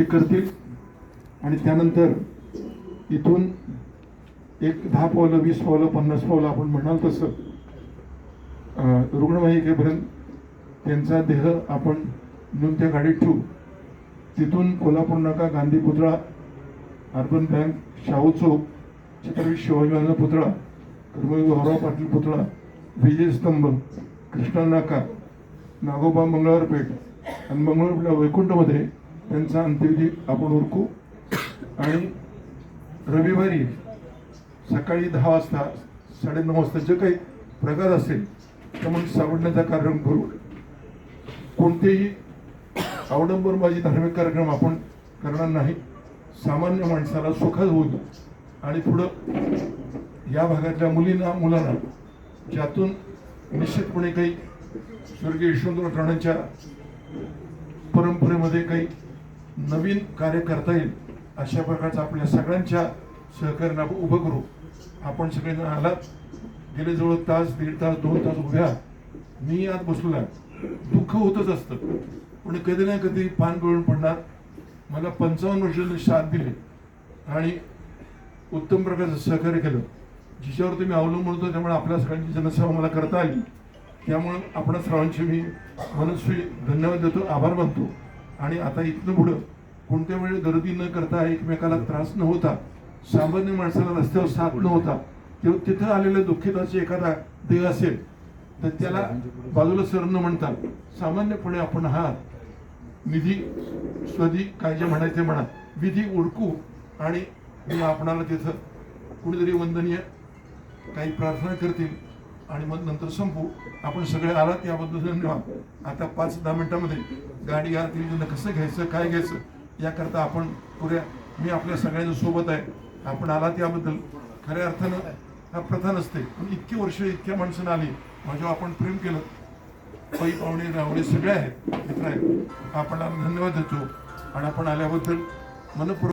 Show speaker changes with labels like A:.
A: ते करतील. आणि त्यानंतर इथून एक दहा पावलं वीस पावलं पन्नास पावलं आपण म्हणाल तसं रुग्णवाहिकेपर्यंत त्यांचा देह आपण नेऊन त्या गाडीत ठेवू. तिथून कोल्हापूर नाका गांधी पुतळा अर्बन बँक शाहू चौक छत्रपती शिवाजी पुतळा कर्मवीर भाऊराव पाटील पुतळा विजयस्तंभ कृष्णा नाका नागोबा मंगळवारपेठ आणि मंगळवारपेठला वैकुंठमध्ये त्यांचा अंत्यविधी आपण ओळखू. आणि रविवारी सकाळी दहा वाजता साडेनऊ वाजता जे काही प्रकार असेल तर मग सावडण्याचा कार्यक्रम करू. कोणतेही अवडंबरबाजी धार्मिक कार्यक्रम आपण करणार नाही. सामान्य माणसाला सुखद होईल. आणि पुढं या भागातल्या मुलींना मुलांना ज्यातून निश्चितपणे काही स्वर्गीय यशवंतराव ठाण्याच्या परंपरेमध्ये काही नवीन कार्य करता येईल अशा प्रकारचं आपल्या सगळ्यांच्या सहकार्यानं आपण उभं करू. आपण सगळेजण आलात गेले जवळ तास दीड तास दोन तास उभ्या. मी आत बसलो आहे. दुःख होतच असतं पण कधी ना कधी पान गळून पडणार. मला पंचावन्न वर्षांनी साथ दिली आणि उत्तम प्रकारचं सहकार्य केलं. जिच्यावरती मी अवलंबून होतो त्यामुळे आपल्या सगळ्यांची जनसेवा मला करता आली. त्यामुळं आपण सर्वांचे मी मनस्वी धन्यवाद देतो आभार मानतो. आणि आता इथनं पुढं कोणत्या वेळी गर्दी न करता एकमेकाला त्रास न होता सामान्य माणसाला रस्त्यावर साथ न होता तेव्हा तिथं आलेल्या दुःखिताचे एखादा देह असेल तर त्याला बाजूला सर न म्हणता सामान्यपणे आपण हा निधी स्वधी काय जे म्हणायचे म्हणा विधी ओळखू आणि आपणाला तिथं कुणीतरी वंदनीय काही प्रार्थना करतील. आणि मग नंतर संपू. आपण सगळे आलात याबद्दल धन्यवाद. आता पाच दहा मिनिटामध्ये गाडी या त्यांना कसं घ्यायचं काय घ्यायचं याकरता आपण पुऱ्या मी आपल्या सगळ्यांच्या सोबत आहे. आपण आलात याबद्दल. खऱ्या अर्थानं हा प्रथा नसते. पण इतकी वर्ष इतक्या माणसानं आली. माझ्यावर आपण प्रेम केलं. पै पाहुणे रावणे सगळे आहेत मित्र आहेत. आपण धन्यवाद देतो. आणि आपण आल्याबद्दल मनपूर्वक